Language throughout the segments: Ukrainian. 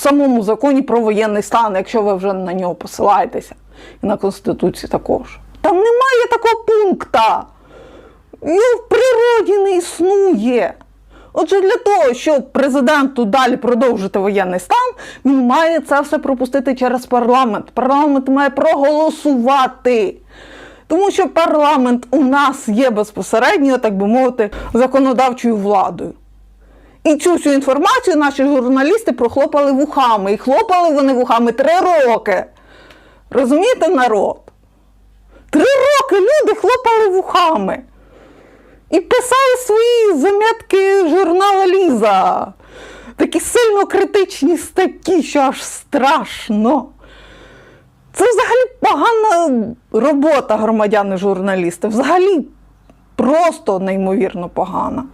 самому законі про воєнний стан, якщо ви вже на нього посилаєтеся, і на Конституції також. Там немає такого пункта. Його в природі не існує. Отже, для того, щоб президенту далі продовжити воєнний стан, він має це все пропустити через парламент. Парламент має проголосувати. Тому що парламент у нас є безпосередньо, так би мовити, законодавчою владою. І цю всю інформацію наші журналісти прохлопали вухами. І хлопали вони вухами три роки. Розумієте, народ? Три роки люди хлопали вухами. І писали свої замітки журнала Ліза. Такі сильно критичні статті, що аж страшно. Це взагалі погана робота громадяни-журналісти. Взагалі просто неймовірно погана.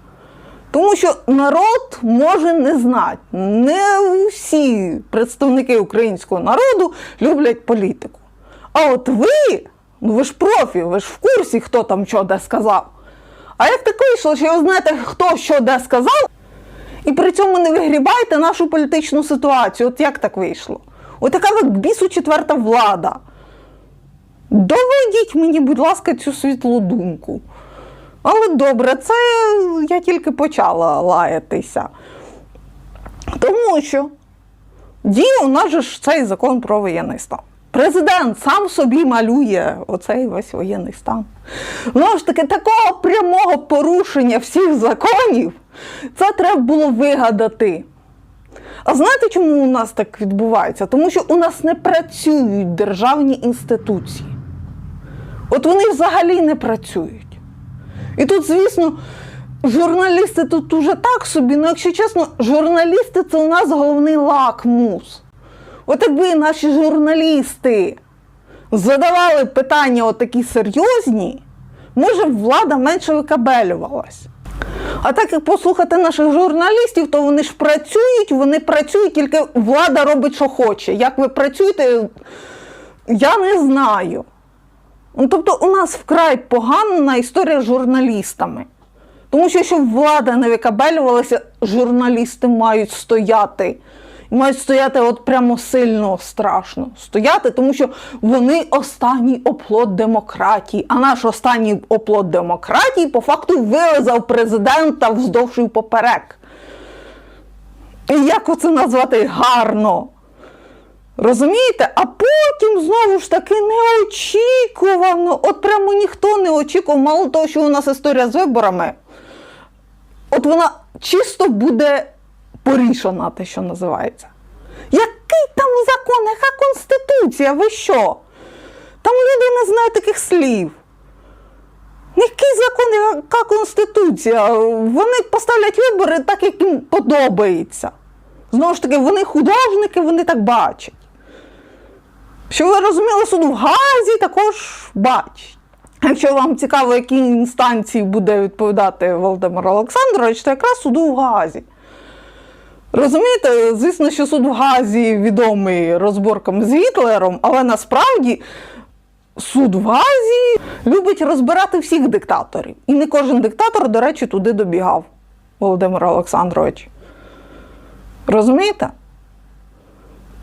Тому що народ може не знати. Не всі представники українського народу люблять політику. А от ви, ну ви ж профі, ви ж в курсі, хто там що де сказав. А як так вийшло, що ви знаєте, хто що де сказав, і при цьому не вигрібаєте нашу політичну ситуацію? От як так вийшло? От така ви бісу четверта влада. Доведіть мені, будь ласка, цю світлу думку. Але добре, це я тільки почала лаятися. Тому що діє у нас же ж цей закон про воєнний стан. Президент сам собі малює оцей весь воєнний стан. Знову ж таки, такого прямого порушення всіх законів це треба було вигадати. А знаєте, чому у нас так відбувається? Тому що у нас не працюють державні інституції. От вони взагалі не працюють. І тут, звісно, журналісти тут уже так собі, ну якщо чесно, журналісти це у нас головний лакмус. От якби наші журналісти задавали питання отакі серйозні, може б влада менше викабелювалась. А так як послухати наших журналістів, то вони ж працюють, вони працюють, тільки влада робить, що хоче. Як ви працюєте, я не знаю. Ну, тобто, у нас вкрай погана історія з журналістами. Тому що, щоб влада не викабелювалася, журналісти мають стояти. І мають стояти от прямо сильно страшно. Стояти, тому що вони останній оплот демократії. А наш останній оплот демократії по факту вилизав президента вздовж і поперек. І як оце назвати гарно? Розумієте? А потім знову ж таки неочікувано. От прямо ніхто не очікував, мало того, що у нас історія з виборами. От вона чисто буде порішена, те, що називається. Який там закон, яка конституція? Ви що? Там люди не знають таких слів. Який закон, яка конституція? Вони поставлять вибори так, як їм подобається. Знову ж таки, вони художники, вони так бачать. Щоб ви розуміли, суд в Газі також бачить. Якщо вам цікаво, які інстанції буде відповідати Володимир Олександрович, то якраз суду в Газі. Розумієте, звісно, що суд в Газі відомий розборками з Гітлером, але насправді суд в Газі любить розбирати всіх диктаторів. І не кожен диктатор, до речі, туди добігав, Володимир Олександрович. Розумієте?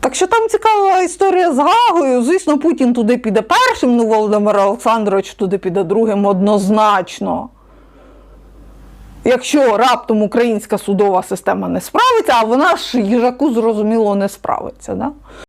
Так що там цікава історія з Гагою. Звісно, Путін туди піде першим, ну Володимир Олександрович туди піде другим однозначно. Якщо раптом українська судова система не справиться, а вона ж їжаку зрозуміло не справиться. Да?